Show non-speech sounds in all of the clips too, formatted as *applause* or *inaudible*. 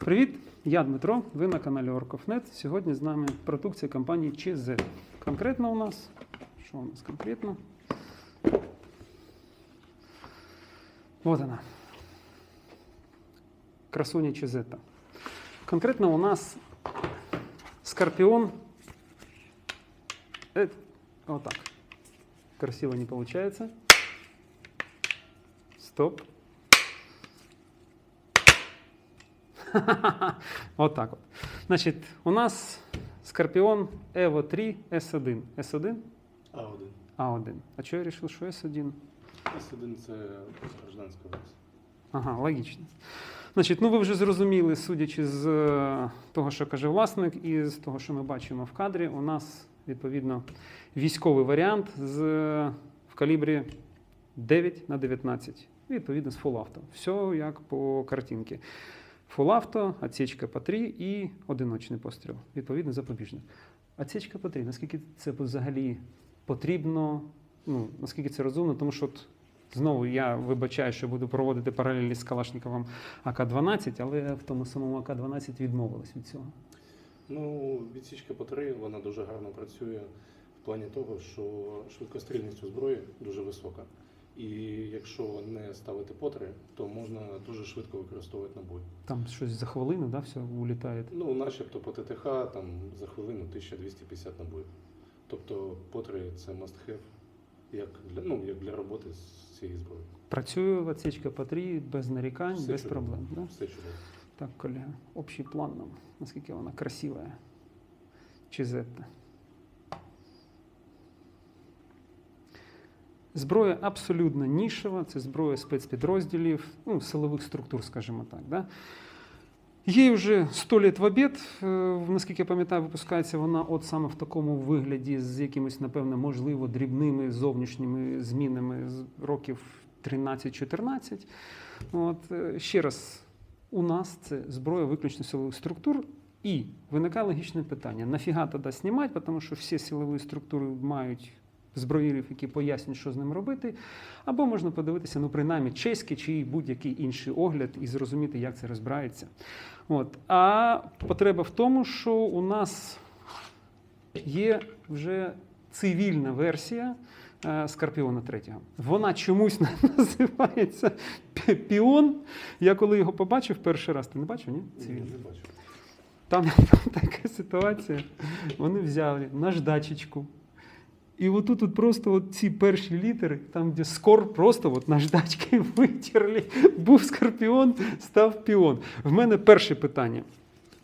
Привіт, я Дмитро. Ви на каналі Orkofnet. Сьогодні з нами продукція компанії ЧЗ. Конкретно у нас. Що у нас конкретно? Вот вона. Красуня ЧЗ. Конкретно у нас Скорпион. Э, вот так. Красиво не получается. Стоп. *laughs* Вот так вот. Значит, у нас Скорпион Evo 3 S1. S1? А1. А1. А чого я вирішив, що S1? С1 це гражданська версія. Ага, логічно. Значить, ну ви вже зрозуміли, судячи з е, того, що каже власник, і з того, що ми бачимо в кадрі, у нас відповідно військовий варіант з, е, в калібрі 9 на 19, відповідно з Full Все як по картинці. Auto, отсечка по 3 і одиночний постріл, відповідно запобіжник. Отсечка по 3, наскільки це взагалі потрібно, ну, наскільки це розумно, тому що от Знову я вибачаю, що буду проводити паралелі з Калашниковим АК-12, але в тому самому АК-12 відмовились від цього. Ну, відсічка по 3, вона дуже гарно працює в плані того, що швидкострільність у зброї дуже висока. І якщо не ставити по 3, то можна дуже швидко використовувати набої. Там щось за хвилину, да, все улітає. Ну, начебто по ТТХ там за хвилину 1250 набоїв. Тобто по 3 це must have, як для, ну, як для роботи з цією зброєю. Працює отсечка по 3 без нарікань, Все без чудово. проблем. Да? Все чудово. Так, колега, общий план нам, наскільки вона красива. Чизетта. Зброя абсолютно нішева, це зброя спецпідрозділів, ну, силових структур, скажімо так. Да? Їй вже 100 літ в обід, е, наскільки я пам'ятаю, випускається вона от саме в такому вигляді з якимись, напевно, можливо, дрібними зовнішніми змінами з років 13-14. От, е, ще раз, у нас це зброя виключно силових структур. І виникає логічне питання: нафіга тоді знімати, тому що всі силові структури мають зброїрів, які пояснюють, що з ним робити. Або можна подивитися, ну, принаймні, чеський чи будь-який інший огляд і зрозуміти, як це розбирається. От. А потреба в тому, що у нас є вже цивільна версія. е, Скорпіона 3. Вона чомусь *laughs* називається Піон. Я коли його побачив перший раз, ти не бачив, ні? Ні, не. Там, *laughs* там така ситуація. Вони взяли наждачечку. І отут тут просто от ці перші літери, там, де скор, просто от наждачки *laughs* витерли. Був скорпіон, став піон. В мене перше питання: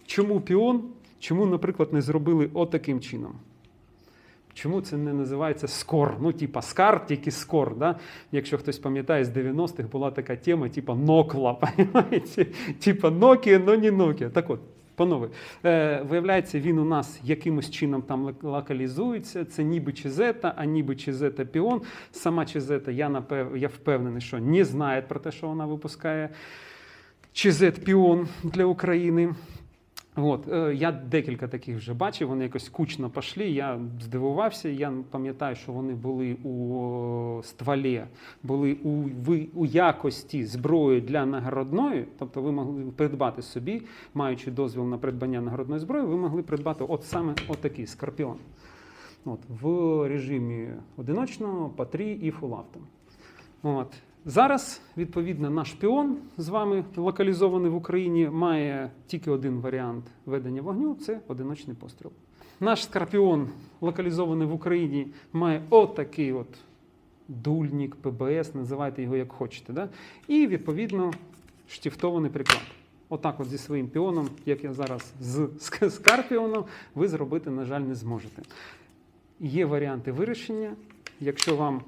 чому піон? Чому, наприклад, не зробили отаким чином? Чому це не називається скор? Ну, типа скар, тільки скор. Да? Якщо хтось пам'ятає, з 90-х була така тема, типа нокла? *laughs* Типа Nokia, но не Nokia. Так от, панове, е, виявляється, він у нас якимось чином там лок- локалізується. Це ніби Чизета, а ніби Чизета Піон. Сама Чизета, я, напев... я впевнений, що не знає про те, що вона випускає. Чизет Піон для України. От, е, я декілька таких вже бачив, вони якось кучно пішли. Я здивувався. Я пам'ятаю, що вони були у е, стволі, були у, у якості зброї для нагородної. Тобто ви могли придбати собі, маючи дозвіл на придбання нагородної зброї, ви могли придбати от саме отакий скорпіон. От, в режимі одиночного, 3 і фулавто. От. Зараз, відповідно, наш піон з вами локалізований в Україні, має тільки один варіант ведення вогню це одиночний постріл. Наш скорпіон, локалізований в Україні, має отакий от дульник, ПБС, називайте його як хочете. Да? І, відповідно, штифтований приклад. Отак, от зі своїм піоном, як я зараз з ск- скорпіоном, ви зробити, на жаль, не зможете. Є варіанти вирішення. Якщо вам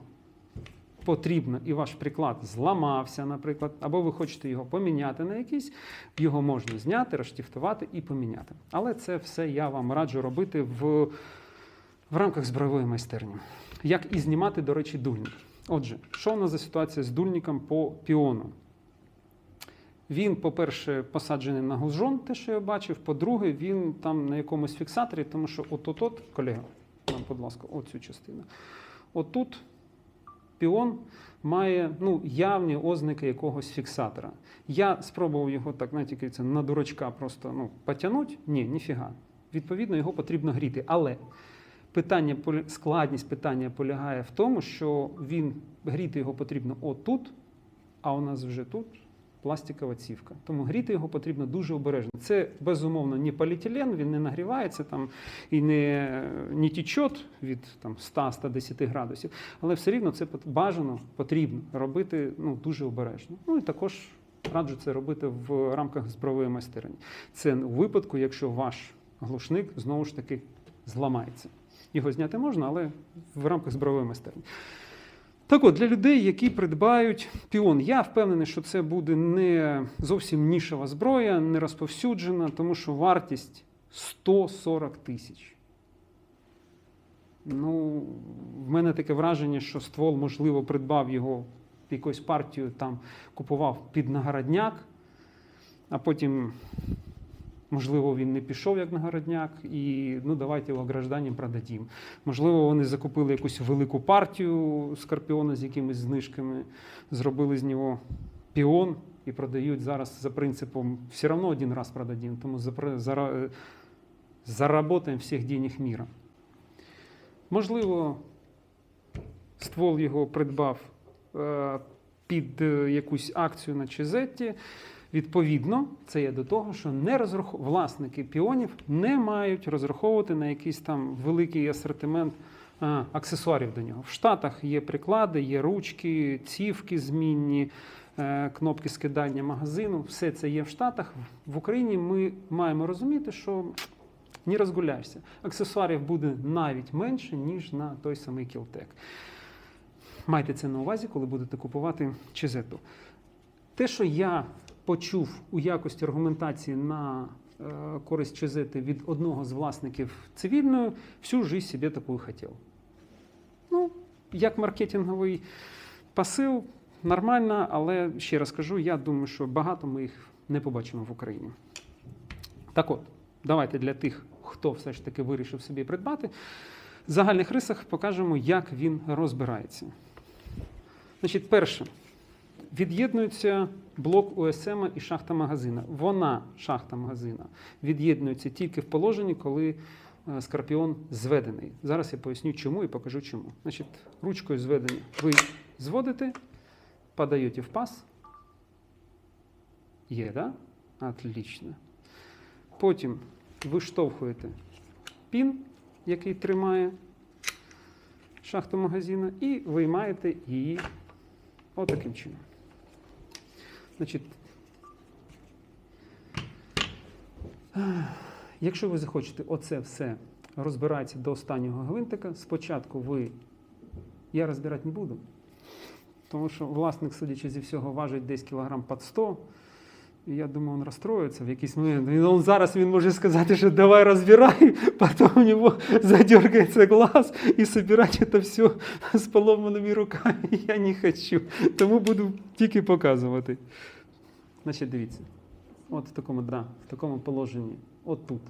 потрібно і ваш приклад зламався, наприклад, або ви хочете його поміняти на якийсь, його можна зняти, розштифтувати і поміняти. Але це все я вам раджу робити в, в рамках збройової майстерні. Як і знімати, до речі, дульник. Отже, що у нас за ситуація з дульником по піону? Він, по-перше, посаджений на гузжон, те, що я бачив. По-друге, він там на якомусь фіксаторі, тому що от-от-от, колега, нам, будь ласка, оцю частину. Отут піон має ну, явні ознаки якогось фіксатора. Я спробував його так, як це на дурачка просто ну, потягнути. Ні, ніфіга. Відповідно, його потрібно гріти. Але питання, складність питання полягає в тому, що він гріти його потрібно отут, а у нас вже тут пластикова цівка. Тому гріти його потрібно дуже обережно. Це безумовно не поліетилен, він не нагрівається там і не, не тіче від там, 100-110 градусів. Але все рівно це бажано, потрібно робити ну, дуже обережно. Ну і також раджу це робити в рамках збройної майстерні. Це у випадку, якщо ваш глушник знову ж таки зламається. Його зняти можна, але в рамках збройної майстерні. Так от, для людей, які придбають піон, я впевнений, що це буде не зовсім нішова зброя, не розповсюджена, тому що вартість 140 тисяч. Ну, в мене таке враження, що ствол, можливо, придбав його якусь партію, там купував під нагородняк, а потім, можливо, він не пішов як нагородняк, і ну давайте його гражданам продадім. Можливо, вони закупили якусь велику партію скорпіона з якимись знижками, зробили з нього піон і продають зараз за принципом все одно один раз продадим, тому е, заработаємо всіх денег міра. Можливо, ствол його придбав е, під е, якусь акцію на Чезетті. Відповідно, це є до того, що не розрах... власники піонів не мають розраховувати на якийсь там великий асортимент а, аксесуарів до нього. В Штатах є приклади, є ручки, цівки змінні, е, кнопки скидання магазину. Все це є в Штатах. В Україні ми маємо розуміти, що не розгуляєшся. Аксесуарів буде навіть менше, ніж на той самий Кілтек. Майте це на увазі, коли будете купувати чизету. Те, що я почув у якості аргументації на е, користь чизети від одного з власників цивільної, всю жизнь собі таку хотів. Ну, як маркетинговий посил, нормально, але ще раз кажу, я думаю, що багато ми їх не побачимо в Україні. Так от, давайте для тих, хто все ж таки вирішив собі придбати, в загальних рисах покажемо, як він розбирається. Значить, перше, від'єднується блок УСМ і шахта магазина. Вона, шахта магазина, від'єднується тільки в положенні, коли е, скорпіон зведений. Зараз я поясню, чому і покажу чому. Значить, ручкою зведення ви зводите, подаєте в пас. Є, да? Отлично. Потім виштовхуєте пін, який тримає шахту магазину, і виймаєте її отаким чином. Значить, якщо ви захочете оце все розбирати до останнього гвинтика, спочатку ви. Я розбирати не буду, тому що власник, судячи зі всього, важить десь кілограм під 100. І я думаю, він розстроїться в якийсь момент. І он зараз він може сказати, що давай розбирай, *laughs* потім у нього задергається глаз і собирати це все з поломаними руками. *laughs* Я не хочу. Тому буду тільки показувати. Значить, дивіться. От в такому, да, в такому положенні, от тут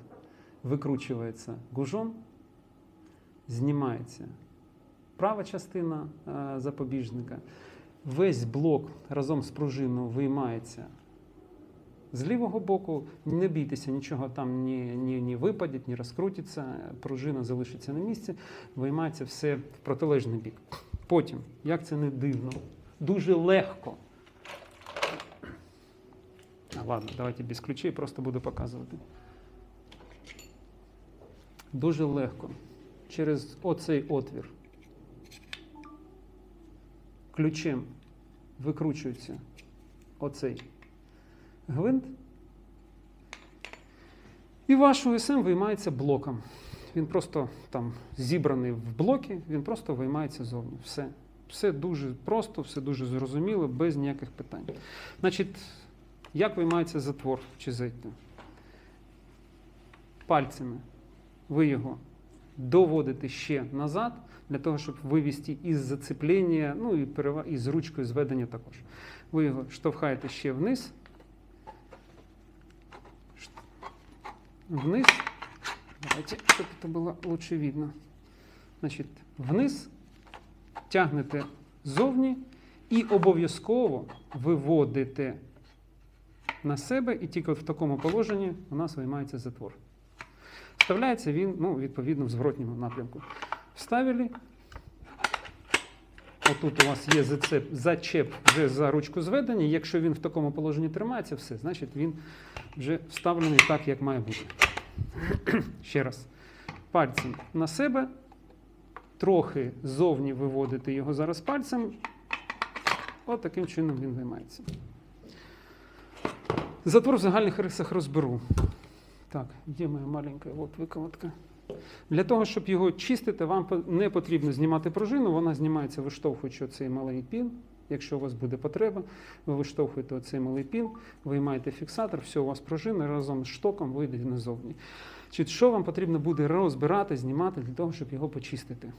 викручується гужон, знімається права частина е, запобіжника. Весь блок разом з пружиною виймається з лівого боку. Не бійтеся, нічого там ні, ні, ні випадить, ні розкрутиться, пружина залишиться на місці, виймається все в протилежний бік. Потім, як це не дивно, дуже легко. А, ладно, давайте без ключей, просто буду показувати. Дуже легко. Через оцей отвір. Ключем викручується оцей гвинт. І ваш УСМ виймається блоком. Він просто там зібраний в блоки, він просто виймається зовні. Все. Все дуже просто, все дуже зрозуміло, без ніяких питань. Значить, як виймається затвор чи зайти? Пальцями ви його доводите ще назад, для того, щоб вивести із зацеплення, ну і, перева- і з ручкою зведення також. Ви його штовхаєте ще вниз. Вниз. Давайте, щоб це було лучше видно. Значить, вниз тягнете ззовні і обов'язково виводите на себе, і тільки от в такому положенні у нас виймається затвор. Вставляється він ну, відповідно в зворотньому напрямку. Вставили. Отут у вас є зацеп, зачеп вже за ручку зведення. Якщо він в такому положенні тримається, все, значить він вже вставлений так, як має бути. *clears throat* Ще раз. Пальцем на себе, трохи ззовні виводити його зараз пальцем. От таким чином він виймається. Затвор в загальних рисах розберу. Так, де моя маленька от виколотка? Для того, щоб його чистити, вам не потрібно знімати пружину, вона знімається, виштовхуючи оцей малий пін. Якщо у вас буде потреба, ви виштовхуєте оцей малий пін, виймаєте фіксатор, все, у вас пружина разом з штоком вийде назовні. Чи що вам потрібно буде розбирати, знімати для того, щоб його почистити?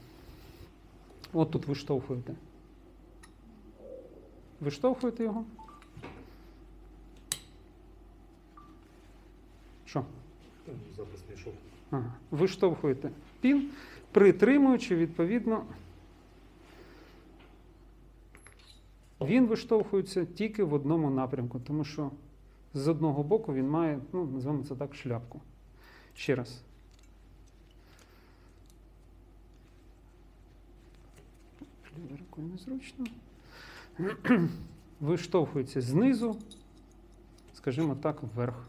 От тут виштовхуєте. Виштовхуєте його. Що? Запис не йшов. Виштовхуєте пін, притримуючи, відповідно, він виштовхується тільки в одному напрямку, тому що з одного боку він має, ну, називаємо це так, шляпку. Ще раз. Рукою незручно. Виштовхується знизу, скажімо так, вверх.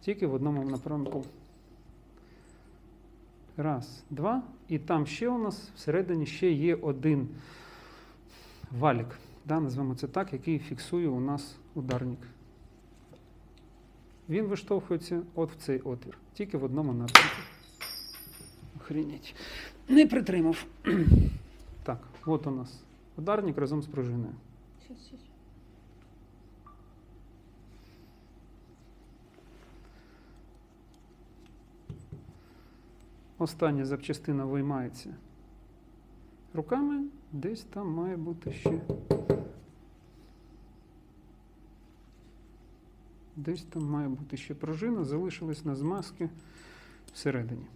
Тільки в одному напрямку. Раз, два. І там ще у нас всередині ще є один валік. Да, назвемо це так, який фіксує у нас ударник. Він виштовхується от в цей отвір. Тільки в одному напрямку. Охренеть. Не притримав. *clears throat* Так, от у нас ударник разом з пружиною. Остання запчастина виймається руками, десь там має бути ще. Десь там має бути ще пружина, залишилась на змазки всередині.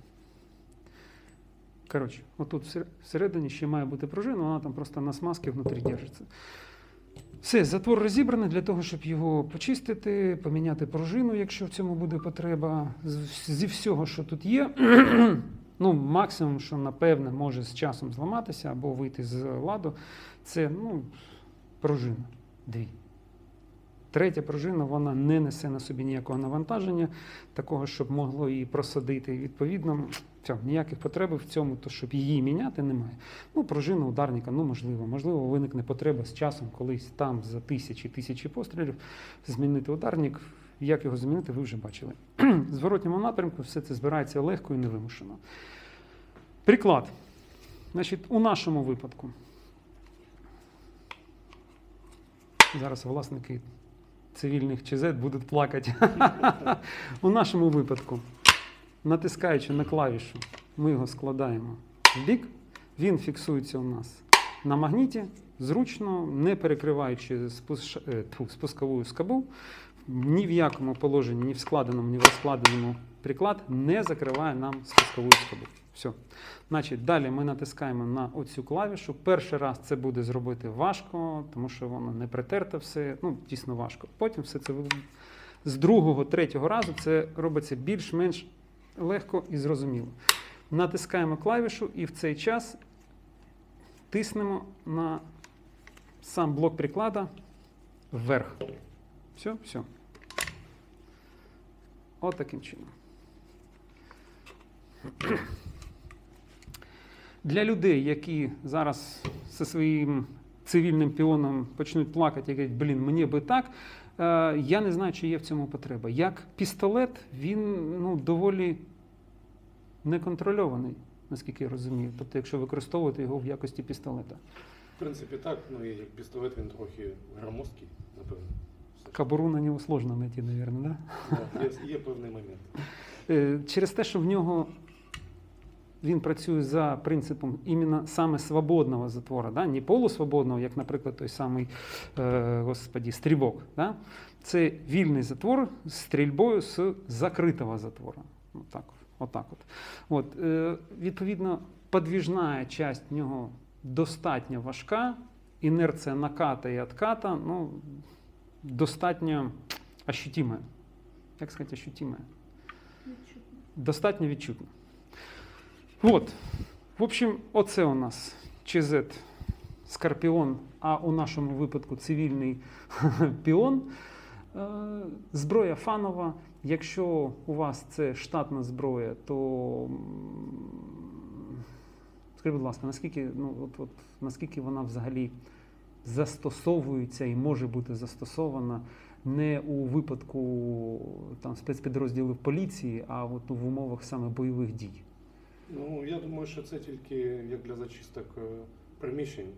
Коротше, отут всередині ще має бути пружина, вона там просто на смазки внутрі держиться. Все, затвор розібраний для того, щоб його почистити, поміняти пружину, якщо в цьому буде потреба. Зі всього, що тут є, *clears throat* ну, максимум, що напевне може з часом зламатися або вийти з ладу, це ну, пружина. Дві. Третя пружина вона не несе на собі ніякого навантаження, такого, щоб могло її просадити. Відповідно, все, ніяких потреб в цьому, то щоб її міняти, немає. Ну, пружина ударника, ну можливо, можливо, виникне потреба з часом, колись там за тисячі тисячі пострілів змінити ударник. Як його змінити, ви вже бачили. *clears throat* В зворотньому напрямку все це збирається легко і невимушено. Приклад. Значить, у нашому випадку. Зараз власники цивільних ЧЗ будуть плакати. *laughs* У нашому випадку, натискаючи на клавішу, ми його складаємо в бік. Він фіксується у нас на магніті, зручно, не перекриваючи спус- е, тьфу, спускову скобу. Ні в якому положенні, ні в складеному, ні в розкладеному приклад не закриває нам спускову скобу. Все. Значить, далі ми натискаємо на оцю клавішу. Перший раз це буде зробити важко, тому що воно не притерте все, ну, дійсно важко. Потім все це з другого, третього разу це робиться більш-менш легко і зрозуміло. Натискаємо клавішу і в цей час тиснемо на сам блок приклада вверх. Все, все. От таким чином. Для людей, які зараз зі своїм цивільним піоном почнуть плакати і кажуть, блін, мені би так. Е, Я не знаю, чи є в цьому потреба. Як пістолет, він ну, доволі неконтрольований, наскільки я розумію. Тобто, якщо використовувати його в якості пістолета. В принципі, так, ну і як пістолет він трохи громоздкий, напевно. Кабуру на нього сложно знайти, мабуть, да? Да, Є, є певний момент. Е, Через те, що в нього він працює за принципом іменно саме свободного затвора, да? не полусвободного, як, наприклад, той самий е, господі, стрібок. Да? Це вільний затвор з стрільбою з закритого затвора. Отак. Отак от. От, е, відповідно, подвіжна часть нього достатньо важка, інерція наката і отката ну, достатньо ощутимая. Як сказати, ощутимая? Достатньо відчутно. От. В общем, оце у нас ЧЗ Скорпіон, а у нашому випадку цивільний *laughs* піон. Зброя фанова. Якщо у вас це штатна зброя, то скажіть, будь ласка, наскільки, ну, от, от, наскільки вона взагалі застосовується і може бути застосована не у випадку там, спецпідрозділів поліції, а от, в умовах саме бойових дій? Ну, я думаю, що це тільки як для зачисток е, приміщень,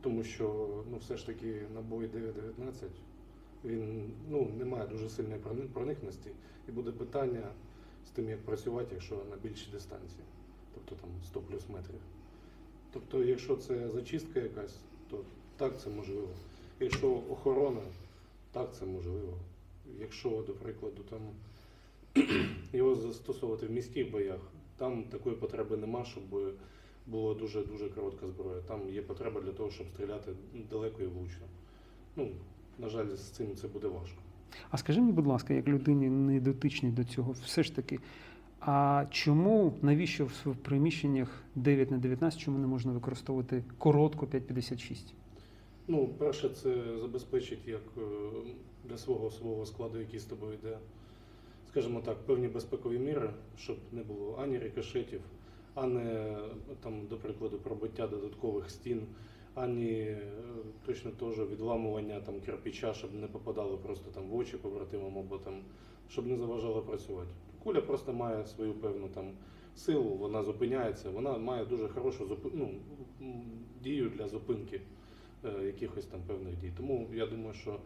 тому що ну, все ж таки набой 919 він ну, не має дуже сильної проникності, і буде питання з тим, як працювати, якщо на більшій дистанції, тобто там 100 плюс метрів. Тобто, якщо це зачистка якась, то так це можливо. Якщо охорона, так це можливо. Якщо, до прикладу, там *clears throat* його застосовувати в міських боях, там такої потреби нема, щоб була дуже дуже коротка зброя. Там є потреба для того, щоб стріляти далеко і влучно. Ну, на жаль, з цим це буде важко. А скажи мені, будь ласка, як людині не дотичній до цього, все ж таки, а чому, навіщо в приміщеннях 9 на 19, чому не можна використовувати коротку 5,56? Ну, перше, це забезпечить як е, для свого свого складу, який з тобою йде, скажімо так, певні безпекові міри, щоб не було ані рикошетів, ані там, до прикладу, пробиття додаткових стін, ані е, точно теж відламування там кирпича, щоб не попадало просто там в очі побратимам або там, щоб не заважало працювати. Куля просто має свою певну там силу, вона зупиняється, вона має дуже хорошу ну, дію для зупинки е, якихось там певних дій. Тому я думаю, що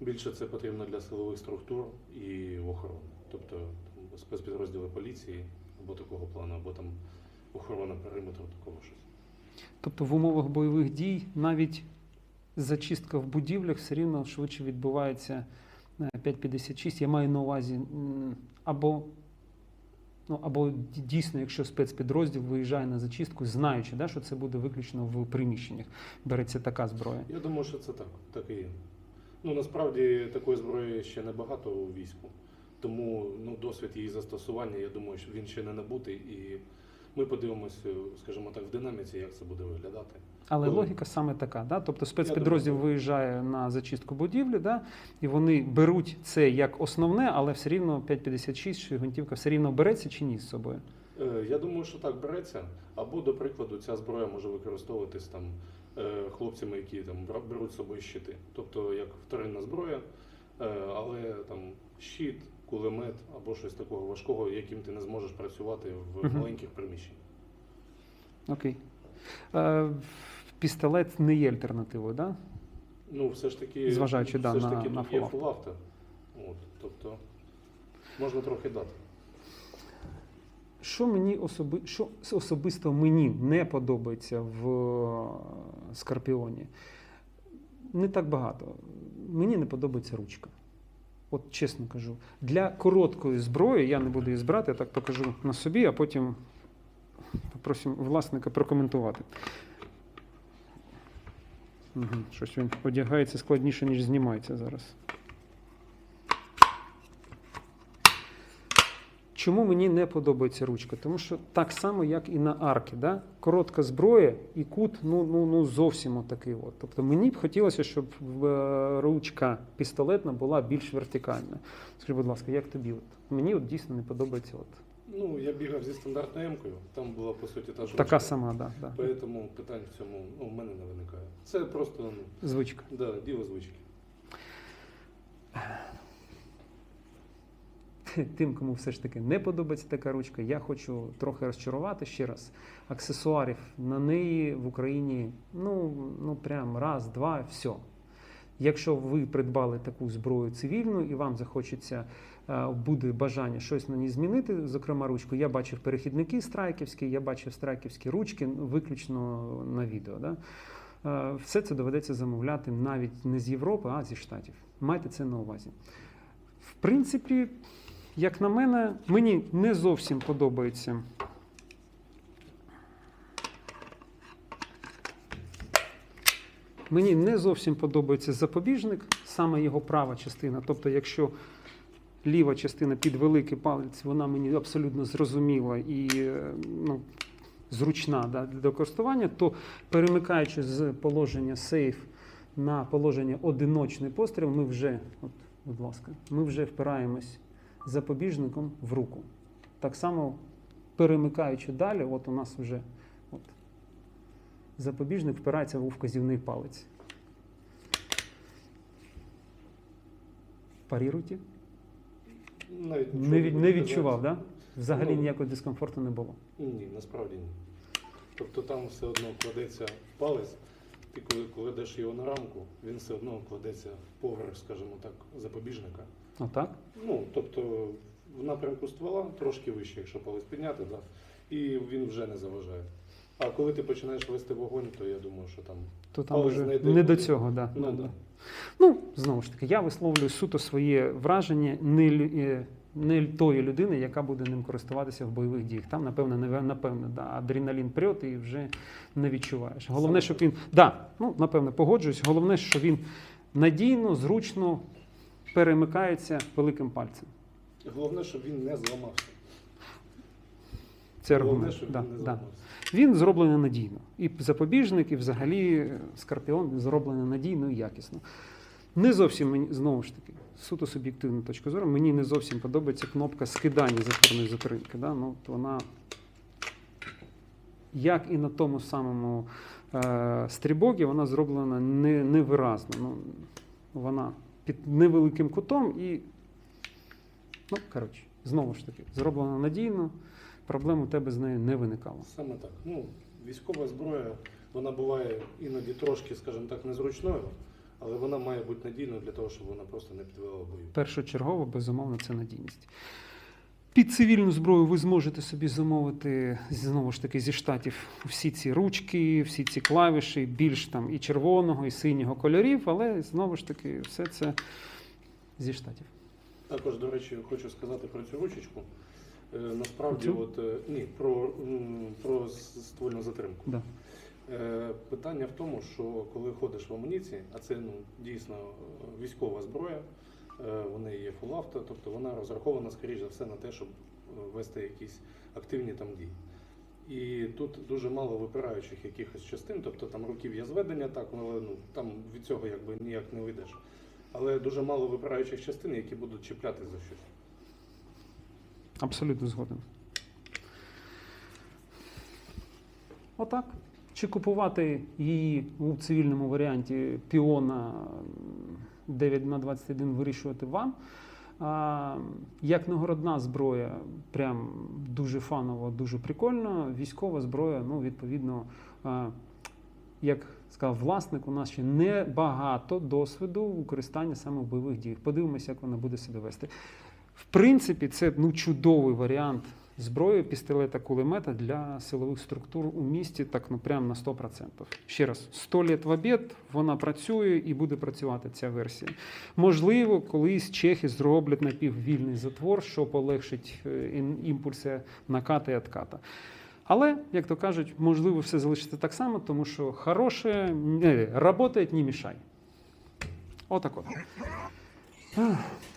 більше це потрібно для силових структур і охорони. Тобто там, спецпідрозділи поліції або такого плану, або там охорона периметру, такого щось. Тобто в умовах бойових дій навіть зачистка в будівлях все рівно швидше відбувається е, 5,56. Я маю на увазі або, ну, або дійсно, якщо спецпідрозділ виїжджає на зачистку, знаючи, да, що це буде виключно в приміщеннях, береться така зброя. Я думаю, що це так, так і є. Ну насправді такої зброї ще небагато у війську, тому ну, досвід її застосування, я думаю, що він ще не набутий, і ми подивимося, скажімо так, в динаміці, як це буде виглядати. Але Коли? логіка саме така. Да? Тобто спецпідрозділ думаю, виїжджає на зачистку будівлі, да? і вони беруть це як основне, але все рівно 5,56 чи гвинтівка все рівно береться чи ні з собою. Е, Я думаю, що так береться. Або, до прикладу, ця зброя може використовуватись там е, хлопцями, які там беруть з собою щити. Тобто як вторинна зброя, е, але там щит, кулемет або щось такого важкого, яким ти не зможеш працювати в Мгм. маленьких приміщеннях. Окей. Е, пістолет не є альтернативою, да? Ну, все ж таки, Зважаючи, да, все ж таки на тут є фулавто. фулавто. От, тобто можна трохи дати. Що мені особи... що особисто мені не подобається в е, Скорпіоні? Не так багато. Мені не подобається ручка. От чесно кажу. Для короткої зброї я не буду її збирати, я так покажу на собі, а потім попросимо власника прокоментувати. Угу. Щось він одягається складніше, ніж знімається зараз. Чому мені не подобається ручка? Тому що так само, як і на аркі, да? коротка зброя і кут ну, ну, ну зовсім отакий. От. Тобто мені б хотілося, щоб е, ручка пістолетна була більш вертикальна. Скажи, будь ласка, як тобі? От? Мені от дійсно не подобається. От. Ну, я бігав зі стандартною емкою, там була по суті та ж Така сама, да, да. Тому питань в цьому ну, в мене не виникає. Це просто ну, звичка. да, діло звички. *laughs* Тим, кому все ж таки не подобається така ручка, я хочу трохи розчарувати ще раз. Аксесуарів на неї в Україні ну, ну прям раз, два, все. Якщо ви придбали таку зброю цивільну і вам захочеться, е, буде бажання щось на ній змінити, зокрема ручку, я бачив перехідники страйківські, я бачив страйківські ручки виключно на відео. Да? Е, Все це доведеться замовляти навіть не з Європи, а зі Штатів. Майте це на увазі. В принципі, як на мене, мені не зовсім подобається. Мені не зовсім подобається запобіжник, саме його права частина. Тобто, якщо ліва частина під великий палець, вона мені абсолютно зрозуміла і е, ну, зручна да, для користування, то перемикаючи з положення сейф на положення одиночний постріл, ми вже, от, будь ласка, ми вже впираємось запобіжником в руку. Так само перемикаючи далі, от у нас вже от, запобіжник впирається у вказівний палець. Паріруйте. Навіть Не, від- не відчував, да? Взагалі Ну. ніякого дискомфорту не було. Ні, насправді ні. Тобто там все одно кладеться палець, ти коли кладеш його на рамку, він все одно кладеться поверх, скажімо так, запобіжника. Отак? Ну, тобто в напрямку ствола трошки вище, якщо палець підняти, да, і він вже не заважає. А коли ти починаєш вести вогонь, то я думаю, що там То там Палець вже знайде не до цього, да. ну, да. Ну, знову ж таки, я висловлюю суто своє враження не, е, не тої людини, яка буде ним користуватися в бойових діях. Там, напевно, напевно, да, адреналін прьот і вже не відчуваєш. Головне, щоб він. Да, ну, напевно, погоджуюсь. Головне, що він надійно, зручно перемикається великим пальцем. головне, щоб він не зламався. Це Головне, аргумент. щоб Да, він не да. Він зроблений надійно. І запобіжник, і взагалі скорпіон зроблений надійно і якісно. Не зовсім мені, знову ж таки, суто суб'єктивна точка зору, мені не зовсім подобається кнопка скидання затворної затримки. Да? Ну, вона, як і на тому самому е, стрібогі, вона зроблена не, невиразно. Ну, вона під невеликим кутом і, ну, коротше, знову ж таки, зроблена надійно, проблем у тебе з нею не виникало. Саме так. Ну, військова зброя, вона буває іноді трошки, скажімо так, незручною, але вона має бути надійною для того, щоб вона просто не підвела бою. Першочергово, безумовно, це надійність. Під цивільну зброю ви зможете собі замовити знову ж таки зі штатів всі ці ручки, всі ці клавіші, більш там і червоного, і синього кольорів, але знову ж таки все це зі штатів. Також, до речі, хочу сказати про цю ручечку. Е, Насправді, Цю? от е, ні, про, про ствольну затримку. Да. Е, Питання в тому, що коли ходиш в амуніції, а це ну, дійсно е, військова зброя, е, в неї є фулавто, тобто вона розрахована, скоріш за все, на те, щоб вести якісь активні там дії. І тут дуже мало випираючих якихось частин, тобто там руків'я зведення, так, але ну, там від цього якби ніяк не вийдеш. Але дуже мало випираючих частин, які будуть чіплятись за щось. Абсолютно згоден. Отак. Чи купувати її у цивільному варіанті піона 9 на 21 вирішувати вам. А, як нагородна зброя, прям дуже фаново, дуже прикольно. Військова зброя, ну, відповідно, а, як сказав власник, у нас ще не багато досвіду використання саме в бойових діях. Подивимося, як вона буде себе вести. В принципі, це ну, чудовий варіант зброї, пістолета, кулемета для силових структур у місті, так ну прям на 100%. Ще раз, 100 літ в обід, вона працює і буде працювати ця версія. Можливо, колись чехи зроблять напіввільний затвор, що полегшить е, імпульси наката і отката. Але, як то кажуть, можливо, все залишиться так само, тому що хороше не, работает, не мішай. Отак от.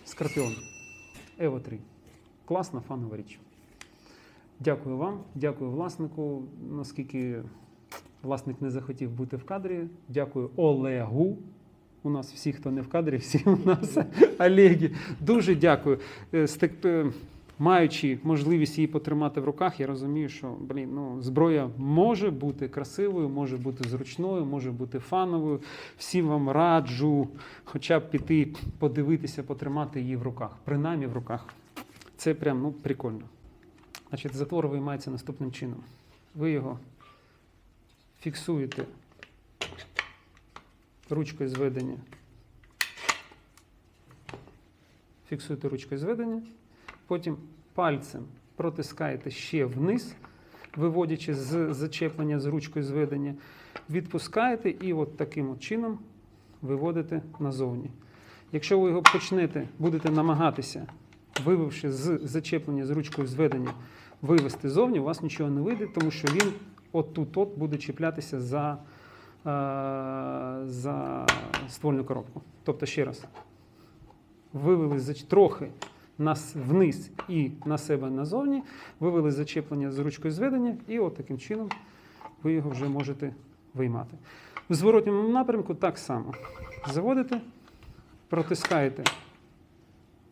Скорпіон. Ево 3. Класна фанова річ. Дякую вам, дякую власнику. Наскільки власник не захотів бути в кадрі. Дякую Олегу. У нас всі, хто не в кадрі, *laughs* всі у нас Олегі. Дуже дякую. Е, е, Маючи можливість її потримати в руках, я розумію, що блін, ну, зброя може бути красивою, може бути зручною, може бути фановою. Всім вам раджу хоча б піти подивитися, потримати її в руках, принаймні в руках. Це прям ну, прикольно. Значить, затвор виймається наступним чином. Ви його фіксуєте ручкою зведення. Фіксуєте ручкою зведення, потім пальцем протискаєте ще вниз, виводячи з зачеплення з ручкою зведення, відпускаєте і от таким от чином виводите назовні. Якщо ви його почнете, будете намагатися, вивівши з зачеплення з ручкою зведення, вивести зовні, у вас нічого не вийде, тому що він от тут от буде чіплятися за за ствольну коробку. Тобто, ще раз, вивели трохи нас вниз і на себе назовні, вивели зачеплення з ручкою зведення, і от таким чином ви його вже можете виймати. В зворотньому напрямку так само. Заводите, протискаєте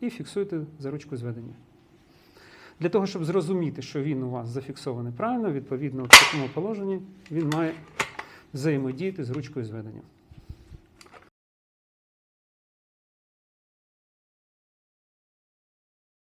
і фіксуєте за ручку зведення. Для того, щоб зрозуміти, що він у вас зафіксований правильно, відповідно в такому положенні він має взаємодіяти з ручкою зведення.